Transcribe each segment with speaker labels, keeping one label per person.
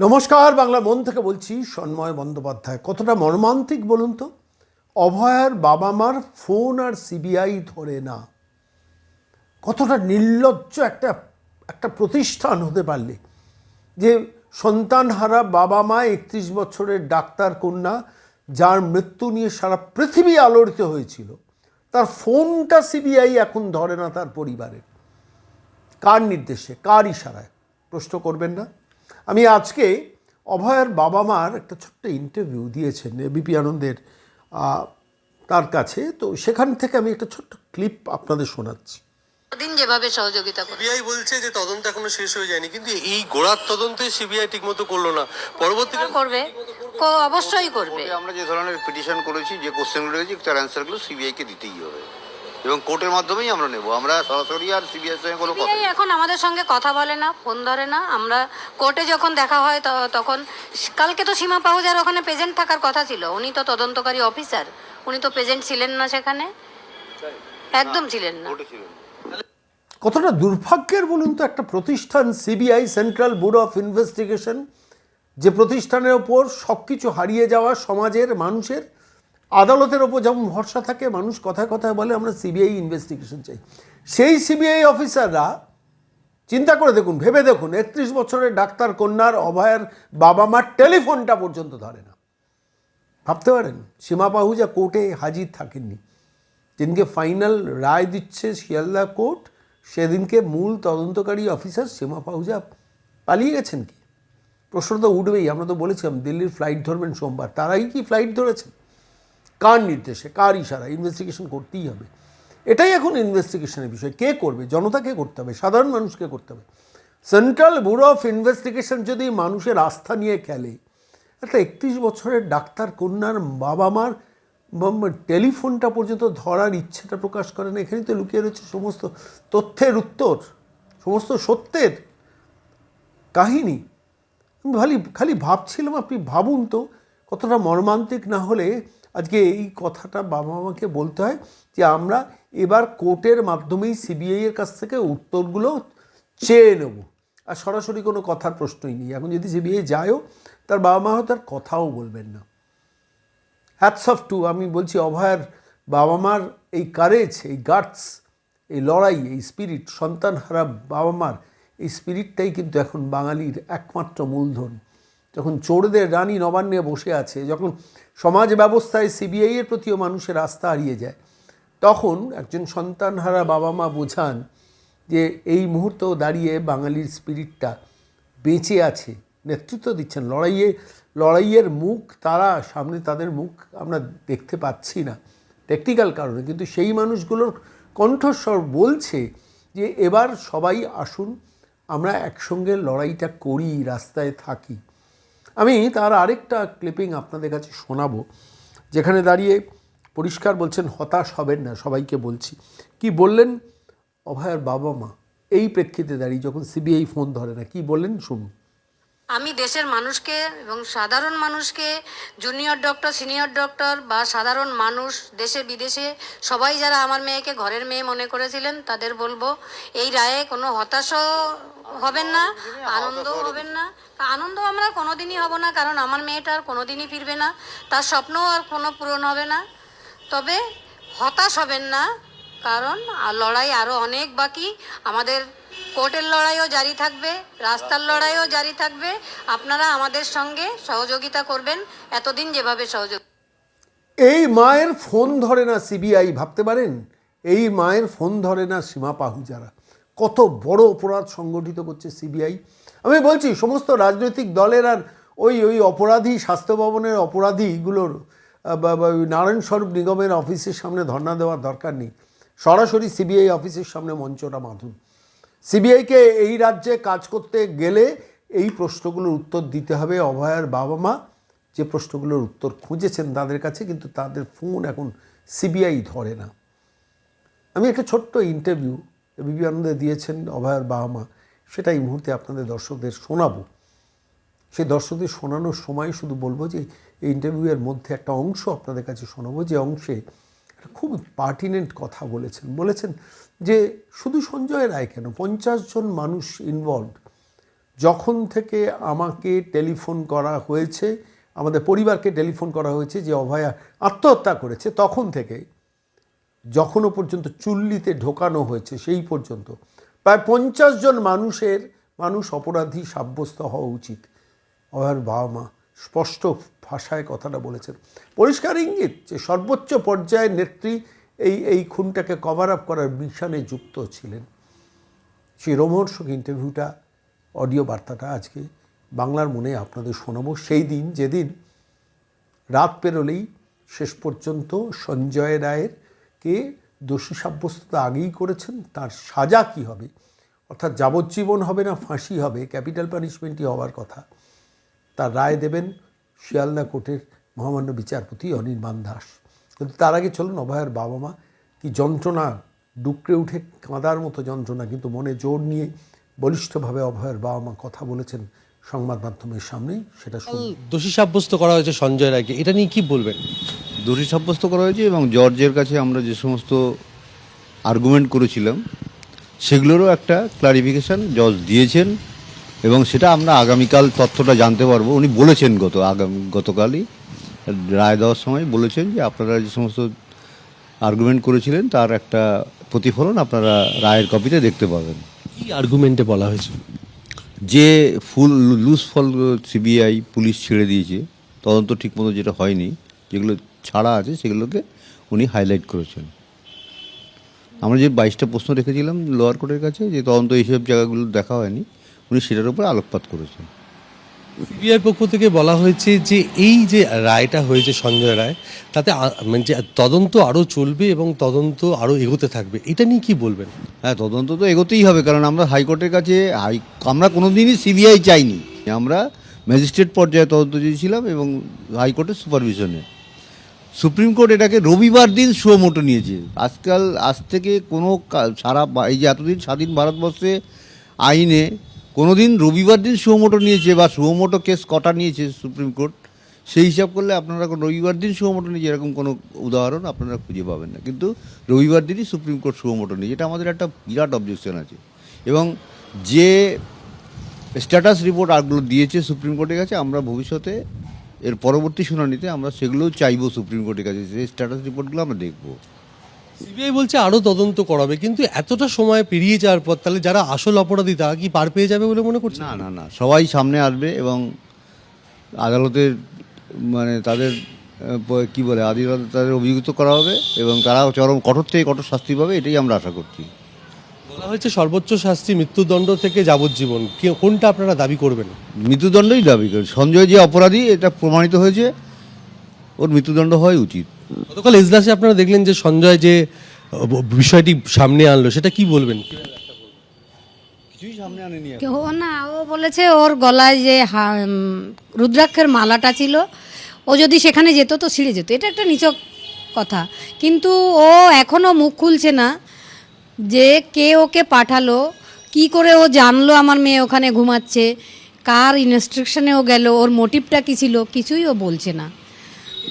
Speaker 1: নমস্কার, বাংলা মন থেকে বলছি সন্ময় বন্দ্যোপাধ্যায়। কতটা মর্মান্তিক বলুন তো? অভয়ার বাবা মার ফোন আর সিবিআই ধরে না। কতটা নির্লজ্জ একটা একটা প্রতিষ্ঠান হতে পারলে। যে সন্তানহারা বাবা মা একত্রিশ বছরের ডাক্তার কন্যা, যার মৃত্যু নিয়ে সারা পৃথিবী আলোড়িত হয়েছিল, তার ফোনটা সিবিআই এখন ধরে না তার পরিবারের। কার নির্দেশে, কার ইশারায়? প্রশ্ন করবেন না। আমি আজকে অভয়ের বাবা মার একটা ছোট্ট ইন্টারভিউ দিয়েছেন বিপি আনন্দের তার কাছে। তো সেখান থেকে আমি একটা ছোট্ট ক্লিপ আপনাদের শোনাচ্ছি।
Speaker 2: দিন যেভাবে সহযোগিতা করে
Speaker 3: সিবিআই বলছে যে তদন্ত এখনও শেষ হয়ে যায়নি কিন্তু এই গোড়ার তদন্তে সিবিআই ঠিকমতো করল না। পরবর্তীকালে
Speaker 2: করবে? কো- অবশ্যই করবে।
Speaker 4: আমরা যে ধরনের পিটিশন করেছি যে কোশ্চেনগুলো রয়েছে তার অ্যান্সারগুলো সিবিআইকে দিতেই হবে। এবং কোর্টের মাধ্যমেই আমরা নেব। আমরা সরাসরি আর সিবিআই সঙ্গে কোনো কথা
Speaker 2: এখন আমাদের সঙ্গে কথা বলে না ফোন ধরে না। আমরা কোর্টে যখন দেখা হয় ত- তখন কালকে তো সীমা পাহুজার ওখানে প্রেজেন্ট থাকার কথা ছিল। উনি তো তদন্তকারী অফিসার উনি তো প্রেজেন্ট ছিলেন না সেখানে। একদম ছিলেন না।
Speaker 1: কতটা দুর্ভাগ্যের বলুন তো একটা প্রতিষ্ঠান CBI central bureau of investigation যে প্রতিষ্ঠানের ওপর সব কিছু হারিয়ে যাওয়া সমাজের মানুষের আদালতের ওপর যেমন ভরসা থাকে, মানুষ কথায় কথায় বলে, আমরা সিবিআই ইনভেস্টিগেশন চাই। সেই সিবিআই অফিসাররা, চিন্তা করে দেখুন, ভেবে দেখুন, একত্রিশ বছরের ডাক্তার কন্যার অভয়ের বাবা মার টেলিফোনটা পর্যন্ত ধরে না। ভাবতে পারেন, সীমা পাহুজা কোর্টে হাজির থাকেননি। যেদিনকে ফাইনাল রায় দিচ্ছে শিয়ালদা কোর্ট, সেদিনকে মূল তদন্তকারী অফিসার সীমা পাহুজা পালিয়ে গেছেন কি? প্রশ্ন তো উঠবেই, আমরা তো বলেছিলাম দিল্লির ফ্লাইট ধরবেন সোমবার, তারাই কি ফ্লাইট ধরেছেন? কার নির্দেশে, কার ইশারা ইনভেস্টিগেশন করতেই হবে। এটাই এখন ইনভেস্টিগেশনের বিষয়। কে করবে? জনতাকে করতে হবে? সাধারণ মানুষকে করতে হবে? সেন্ট্রাল ব্যুরো অফ ইনভেস্টিগেশন যদি মানুষের আস্থা নিয়ে খেলে, একটা একত্রিশ বছরের ডাক্তার কন্যার বাবা মার টেলিফোনটা পর্যন্ত ধরার ইচ্ছেটা প্রকাশ করে না। এখানেই তো লুকিয়ে রয়েছে সমস্ত তথ্যের উত্তর, সমস্ত সত্যের কাহিনী। আমি খালি খালি ভাবছিলাম, আপনি ভাবুন তো, কতটা মর্মান্তিক না হলে আজকে এই কথাটা বাবা মাকে বলতে হয় যে আমরা এবার কোর্টের মাধ্যমেই সিবিআই এর কাছ থেকে উত্তরগুলো চেয়ে নেব। আর সরাসরি কোনো কথার প্রশ্নই নেই। এখন যদি সিবিআই যায়ও, তার বাবা মা আর কথাও বলবেন না। হ্যাটস অফ টু আমি বলছি অভয়ার বাবা মার এই কারেজ এই গার্ডস এই লড়াই, এই স্পিরিট সন্তান হারা বাবা মার এই স্পিরিটটাই কিন্তু এখন বাঙালির একমাত্র মূলধন। যখন চোরদের রানী নবান্নে বসে আছে, যখন সমাজ ব্যবস্থায় সিবিআই এর প্রতিও মানুষের আস্থা হারিয়ে যায়, তখন একজন সন্তানহারা বাবা মা বোঝান যে এই মুহূর্তেও দাঁড়িয়ে বাঙালির স্পিরিটটা বেঁচে আছে, নেতৃত্ব দিচ্ছেন। লড়াইয়ে, লড়াইয়ের মুখ, তারা সামনে তাদের মুখ আমরা দেখতে পাচ্ছি না টেকনিক্যাল কারণে। কিন্তু সেই মানুষগুলোর কণ্ঠস্বর বলছে যে এবার সবাই আসুন, আমরা একসঙ্গে লড়াইটা করি, রাস্তায় থাকি। আমি তার আরেকটা ক্লিপিং আপনাদের কাছে শোনাবো, যেখানে দাঁড়িয়ে পরিষ্কার বলছেন, হতাশ হবেন না, সবাইকে বলছি। কি বললেন? অভয়ার বাবা মা, এই প্রেক্ষিতে দাঁড়িয়ে যখন সিবিআই ফোন ধরে না, কি বললেন শুনুন।
Speaker 2: আমি দেশের মানুষকে এবং সাধারণ মানুষকে জুনিয়র ডক্টর সিনিয়র ডক্টর বা সাধারণ মানুষ, দেশে, বিদেশে, সবাই যারা আমার মেয়েকে ঘরের মেয়ে মনে করেছিলেন, তাদের বলব, এই রায়ে কোনো হতাশও হবেন না আনন্দ হবেন না। আনন্দ আমরা কোনোদিনই হব না কারণ আমার মেয়েটা আর কোনোদিনই ফিরবে না তার স্বপ্নও আর কোনো পূরণ হবে না। তবে হতাশ হবেন না কারণ আর লড়াই আরও অনেক বাকি। আমাদের কোর্টের লড়াইও জারি থাকবে রাস্তার লড়াইও জারি থাকবে। আপনারা আমাদের সঙ্গে সহযোগিতা করবেন এতদিন যেভাবে সহযোগ
Speaker 1: এই মায়ের ফোন ধরে না সিবিআই ভাবতে পারেন? এই মায়ের ফোন ধরে না সীমা পাহুজারা। কত বড় অপরাধ সংগঠিত করছে সিবিআই। আমি বলছি, সমস্ত রাজনৈতিক দলের আর ওই ওই অপরাধী স্বাস্থ্য ভবনের অপরাধীগুলোর নারায়ণ স্বরূপ নিগমের অফিসের সামনে ধর্ণা দেওয়ার দরকার নেই। সরাসরি সিবিআই অফিসের সামনে মঞ্চটা বাঁধুন। সিবিআইকে এই রাজ্যে কাজ করতে গেলে এই প্রশ্নগুলোর উত্তর দিতে হবে। অভয়ার বাবা মা যে প্রশ্নগুলোর উত্তর খুঁজেছেন তাদের কাছে, কিন্তু তাদের ফোন এখন সিবিআই ধরে না। আমি একটা ছোট্ট ইন্টারভিউ বিবি আনন্দে দিয়েছেন অভয়ার বাবা মা, সেটা এই মুহূর্তে আপনাদের দর্শকদের শোনাবো। সেই দর্শকদের শোনানোর সময় শুধু বলব যে, এই ইন্টারভিউয়ের মধ্যে একটা অংশ আপনাদের কাছে শোনাবো, যে অংশে একটা খুব পার্টিনেন্ট কথা বলেছেন। বলেছেন যে, শুধু সঞ্জয় রায় কেন? পঞ্চাশ জন মানুষ ইনভলভ যখন থেকে আমাকে টেলিফোন করা হয়েছে, আমাদের পরিবারকে টেলিফোন করা হয়েছে যে, অভয়া আত্মহত্যা করেছে, তখন থেকে যখনও পর্যন্ত চুল্লিতে ঢোকানো হয়েছে, সেই পর্যন্ত। প্রায় পঞ্চাশ জন মানুষের, মানুষ অপরাধী, সাব্যস্ত হওয়া উচিত। অভয়ার বাবা মা স্পষ্ট ভাষায় কথাটা বলেছেন। পরিষ্কার ইঙ্গিত যে সর্বোচ্চ পর্যায়ের নেত্রী এই এই খুনটাকে কভার আপ করার মিশনে যুক্ত ছিলেন। সেই রোমহর্ষক ইন্টারভিউটা অডিও বার্তাটা আজকে বাংলার মনে আপনাদের শোনাবো। সেই দিন, যেদিন রাত পেরোলেই শেষ পর্যন্ত সঞ্জয় রায়ের কে দোষী সাব্যস্ত আগেই করেছেন, তার সাজা কি হবে? অর্থাৎ যাবজ্জীবন হবে না, ফাঁসি হবে, ক্যাপিটাল পানিশমেন্টই হওয়ার কথা। তার রায় দেবেন শিয়ালদা কোর্টের মহামান্য বিচারপতি অনির্বাণ দাস। কিন্তু তার আগে চলুন, অভয়ের বাবা মা কি যন্ত্রণা, ডুকরে উঠে কাঁদার মতো যন্ত্রণা, কিন্তু মনে জোর নিয়ে বলিষ্ঠভাবে অভয়ের বাবা মা কথা বলেছেন সংবাদ মাধ্যমের সামনেই সেটা
Speaker 5: দোষী সাব্যস্ত করা হয়েছে সঞ্জয় রায়কে। এটা নিয়ে কি বলবেন?
Speaker 4: দোষী সাব্যস্ত করা হয়েছে এবং জর্জের কাছে আমরা যে সমস্ত আর্গুমেন্ট করেছিলাম সেগুলোরও একটা ক্লারিফিকেশান জজ দিয়েছেন এবং সেটা আমরা আগামীকাল তথ্যটা জানতে পারব। উনি বলেছেন গত আগামী গতকালই রায় দেওয়ার সময় বলেছেন যে আপনারা যে সমস্ত আর্গুমেন্ট করেছিলেন তার একটা প্রতিফলন আপনারা রায়ের কপিতে দেখতে পাবেন।
Speaker 5: কি আর্গুমেন্টে বলা হয়েছে?
Speaker 4: যে ফুল লুজ ফল সিবিআই পুলিশ ছেড়ে দিয়েছে, তদন্ত ঠিকমতো যেটা হয়নি, যেগুলো ছাড়া আছে, সেগুলোকে উনি হাইলাইট করেছেন। আমরা যে বাইশটা প্রশ্ন রেখেছিলাম লোয়ার কোর্টের কাছে, যে তদন্ত এইসব জায়গাগুলো দেখা হয়নি, উনি সেটার উপর আলোকপাত করেছেন।
Speaker 5: সিবিআই পক্ষ থেকে বলা হয়েছে যে এই যে রায়টা হয়েছে সঞ্জয় রায়, তাতে মানে যে তদন্ত আরও চলবে এবং তদন্ত আরও এগোতে থাকবে, এটা নিয়ে কি বলবেন?
Speaker 4: হ্যাঁ তদন্ত তো এগোতেই হবে, কারণ আমরা হাইকোর্টের কাছে হাই, আমরা কোনো দিনই সিবিআই চাইনি। আমরা ম্যাজিস্ট্রেট পর্যায়ে তদন্ত চেয়েছিলাম এবং হাইকোর্টের সুপারভিশনে। সুপ্রিম কোর্ট এটাকে রবিবার দিন সুমোটো নিয়েছে। আজকাল, আজ থেকে কোনো সারা এই যে এতদিন স্বাধীন ভারতবর্ষে আইনে কোনো দিন রবিবার দিন সুমোটো নিয়েছে বা সুমোটো কেস কটা নিয়েছে সুপ্রিম কোর্ট, সেই হিসাব করলে আপনারা রবিবার দিন সুমোটো নিয়েছে, এরকম কোনো উদাহরণ আপনারা খুঁজে পাবেন না। কিন্তু রবিবার দিনই সুপ্রিম কোর্ট সুমোটো নিয়েছে, এটা আমাদের একটা বিরাট অবজেকশন আছে। এবং যে স্ট্যাটাস রিপোর্ট আরগুলো দিয়েছে সুপ্রিম কোর্টের কাছে, আমরা ভবিষ্যতে এর পরবর্তী শুনানিতে আমরা সেগুলোও চাইব সুপ্রিম কোর্টের কাছে সেই স্ট্যাটাস রিপোর্টগুলো আমরা দেখব।
Speaker 5: সিবিআই বলছে আরও তদন্ত করাবে কিন্তু এতটা সময় পেরিয়ে যাওয়ার পর তাহলে যারা আসল অপরাধী তারা কি পার পেয়ে যাবে বলে মনে করছে
Speaker 4: না না না সবাই সামনে আসবে এবং আদালতের মানে তাদের কি বলে আদালত তাদের অভিযুক্ত করা হবে এবং তারা চরম কঠোর থেকে কঠোর শাস্তি পাবে এটাই আমরা আশা করছি।
Speaker 5: বলা হয়েছে সর্বোচ্চ শাস্তি মৃত্যুদণ্ড থেকে যাবজ্জীবন। কি- কোনটা আপনারা দাবি করবেন?
Speaker 4: মৃত্যুদণ্ডই দাবি করে সঞ্জয় যে অপরাধী এটা প্রমাণিত হয়েছে। ওর মৃত্যুদণ্ড হওয়াই উচিত।
Speaker 5: গতকাল এজলাসে আপনারা দেখলেন যে সঞ্জয় যে বিষয়টি সামনে আনলো সেটা কি বলবেন?
Speaker 4: কিছুই সামনে আনেনি
Speaker 2: ও না ও বলেছে ওর গলায় যে হা- রুদ্রাক্ষের মালাটা ছিল ও যদি সেখানে যেত তো ছিঁড়ে যেত। এটা একটা নিচক কথা। কিন্তু ও এখনও মুখ খুলছে না যে কে ওকে পাঠালো কি করে ও জানলো আমার মেয়ে ওখানে ঘুমাচ্ছে কার ইনস্ট্রাকশনে ও গেল ওর মোটিভটা কী ছিল কিছুই ও বলছে না।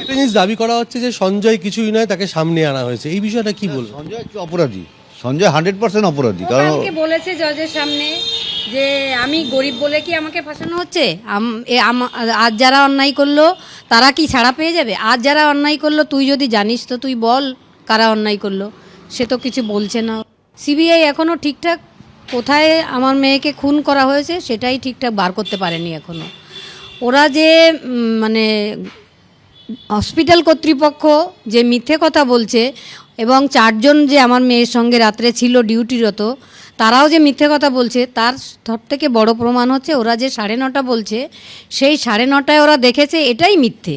Speaker 5: একটা জিনিস দাবি করা হচ্ছে যে সঞ্জয় কিছুই নয় তাকে সামনে আনা হয়েছে। এই বিষয়টা কি বলব
Speaker 4: সঞ্জয় হচ্ছে অপরাধী। সঞ্জয় হান্ড্রেড পার্সেন্ট অপরাধী কারণ
Speaker 2: বলেছে জজের সামনে যে আমি গরিব বলে কি আমাকে ফাঁসানো হচ্ছে? আজ যারা অন্যায় করল তারা কি ছাড়া পেয়ে যাবে? আজ যারা অন্যায় করল তুই যদি জানিস তো তুই বল কারা অন্যায় করল। সে তো কিছু বলছে না। সিবিআই এখনও ঠিকঠাক কোথায় আমার মেয়েকে খুন করা হয়েছে সেটাই ঠিকঠাক বার করতে পারেনি এখনও ওরা যে মানে হসপিটাল কর্তৃপক্ষ যে মিথ্যে কথা বলছে এবং চারজন যে আমার মেয়ের সঙ্গে রাত্রে ছিল ডিউটিরত, তারাও যে মিথ্যে কথা বলছে, তার সব থেকে বড় প্রমাণ হচ্ছে ওরা যে সাড়ে নটা বলছে, সেই সাড়ে নটায় ওরা দেখেছে এটাই মিথ্যে।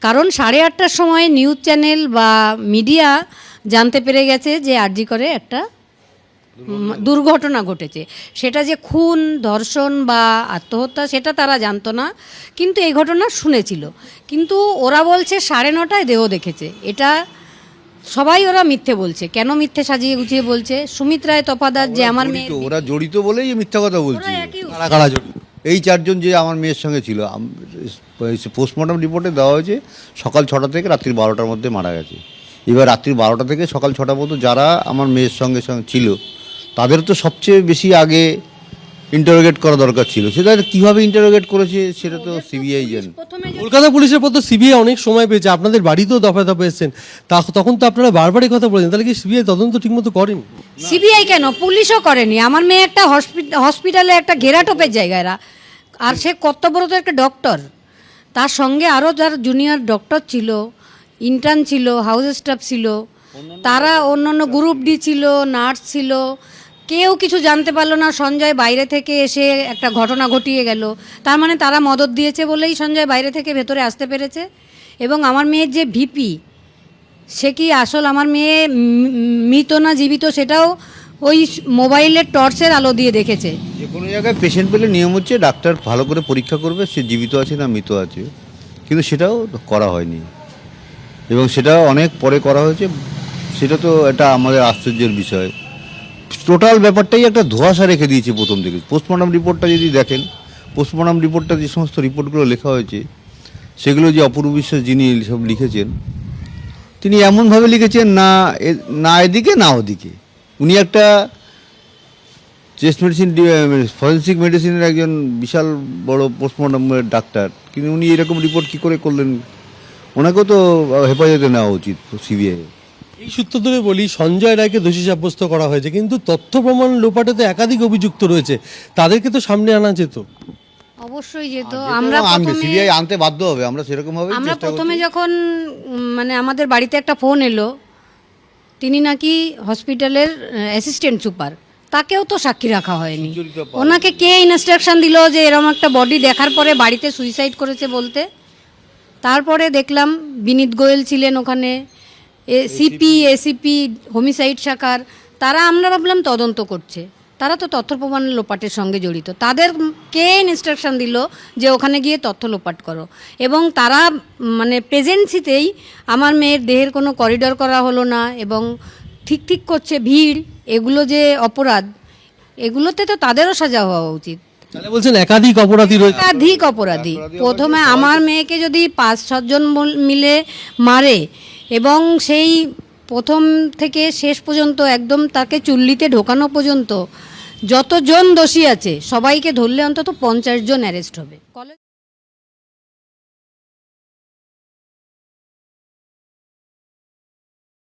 Speaker 2: কারণ সাড়ে আটটার সময় নিউজ চ্যানেল বা মিডিয়া জানতে পেরে গেছে যে আরজি করে একটা দুর্ঘটনা ঘটেছে। সেটা যে খুন ধর্ষণ বা আত্মহত্যা সেটা তারা জানতো না কিন্তু এই ঘটনা শুনেছিল। কিন্তু ওরা বলছে সাড়ে নটায় দেহ দেখেছে। এটা সবাই ওরা মিথ্যে বলছে। কেন মিথ্যে সাজিয়ে গুছিয়ে বলছে? সুমিত রায় তফাদার যে আমার মেয়ে
Speaker 4: ওরা জড়িত বলেই মিথ্যা কথা বলছি এই চারজন যে আমার মেয়ের সঙ্গে ছিল পোস্টমর্টম রিপোর্টে দেওয়া হয়েছে সকাল ছটা থেকে রাত্রি বারোটার মধ্যে মারা গেছে। এবার রাত্রি বারোটা থেকে সকাল ছটা পর্যন্ত যারা আমার মেয়ের সঙ্গে সঙ্গে ছিল তাদের তো সবচেয়ে বেশি আগে ইন্টারোগেট করা দরকার ছিল। সেটা কীভাবে ইন্টারোগেট করেছে সেটা তো সিবিআই জানে।
Speaker 2: প্রথমে
Speaker 5: কলকাতা পুলিশের পর তো সিবিআই অনেক সময় পেয়েছে আপনাদের বাড়িতেও দফায় দফায় এসেছেন। তা তখন তো আপনারা বারবারই কথা বলেছেন তাহলে কি সিবিআই তদন্ত ঠিকমতো করেন?
Speaker 2: সিবিআই কেন? পুলিশও করেনি। আমার মেয়ে একটা হসপি- হসপিটালে একটা ঘেরাটোপের জায়গায় রা- আর সে কর্তব্যরত একটা ডক্টর তার সঙ্গে আরও যার জুনিয়র ডক্টর ছিল ইন্টার্ন ছিল হাউস স্টাফ ছিল তারা অন্যান্য গ্রুপ ডি ছিল নার্স ছিল। কেউ কিছু জানতে পারল না, সঞ্জয় বাইরে থেকে এসে একটা ঘটনা ঘটিয়ে গেল। তার মানে তারা মদত দিয়েছে বলেই সঞ্জয় বাইরে থেকে ভেতরে আসতে পেরেছে। এবং আমার মেয়ের যে ভিপি, সে কি আসল আমার মেয়ে মৃত না জীবিত সেটাও ওই মোবাইলের টর্চের আলো দিয়ে দেখেছে।
Speaker 4: যে কোনো জায়গায় পেশেন্ট পেলে নিয়ম হচ্ছে ডাক্তার ভালো করে পরীক্ষা করবে সে জীবিত আছে না মৃত আছে। কিন্তু সেটাও করা হয়নি। এবং সেটা অনেক পরে করা হয়েছে। সেটা তো এটা আমাদের আশ্চর্যের বিষয়। টোটাল ব্যাপারটাই একটা ধোঁয়াশা রেখে দিয়েছে প্রথম থেকে পোস্টমর্টম রিপোর্টটা যদি দেখেন পোস্টমর্টম রিপোর্টটা যে সমস্ত রিপোর্টগুলো লেখা হয়েছে, সেগুলো যে অপূর্ব বিশ্বাস যিনি সব লিখেছেন, তিনি এমনভাবে লিখেছেন, না না এদিকে, না ওদিকে। উনি একটা চেস্ট মেডিসিন ফরেন্সিক মেডিসিনের একজন বিশাল বড় পোস্টমর্টমের ডাক্তার। কিন্তু উনি এরকম রিপোর্ট কি করে করলেন? ওনাকেও তো হেফাজতে নেওয়া উচিত সিবিআই
Speaker 5: এই সূত্র ধরে বলি সঞ্জয় রায়কে দোষী সাব্যস্ত করা হয়েছে কিন্তু তথ্য প্রমাণ লোপাটে তো একাধিক অভিযুক্ত রয়েছে। তাদেরকে তো সামনে আনা যেত।
Speaker 2: অবশ্যই যেত। আমরা
Speaker 4: আনবে
Speaker 2: প্রথমে
Speaker 4: সিবিআই আনতে বাধ্য হবে আমরা সেরকম ভাবে
Speaker 2: আমরা প্রথমে যখন মানে আমাদের বাড়িতে একটা ফোন এলো তিনি নাকি হসপিটালের অ্যাসিস্ট্যান্ট সুপার তাকেও তো সাক্ষী রাখা হয়নি। ওনাকে কে ইনস্ট্রাকশন দিল যে এরকম একটা বডি দেখার পরে বাড়িতে সুইসাইড করেছে বলতে? তারপরে দেখলাম বিনীত গোয়েল ছিলেন ওখানে সিপি এসিপি হোমিসাইড শাখার তারা আমরা ভাবলাম তদন্ত করছে। তারা তো তথ্য প্রমাণ লোপাটের সঙ্গে জড়িত। তাদের কে ইনস্ট্রাকশন দিল যে ওখানে গিয়ে তথ্য লোপাট করো? এবং তারা মানে প্রেজেন্সিতেই আমার মেয়ের দেহের কোনো করিডর করা হলো না এবং ঠিক ঠিক করছে ভিড় এগুলো যে অপরাধ এগুলোতে তো তাদেরও সাজা হওয়া উচিত।
Speaker 5: তাহলে বলছেন একাধিক অপরাধী রয়েছে।
Speaker 2: একাধিক অপরাধী। প্রথমে আমার মেয়েকে যদি পাঁচ ছজন মিলে মারে এবং সেই প্রথম থেকে শেষ পর্যন্ত একদম তাকে চুল্লিতে ঢোকানো পর্যন্ত যতজন দোষী আছে, সবাইকে ধরলে অন্তত পঞ্চাশ জন অ্যারেস্ট হবে।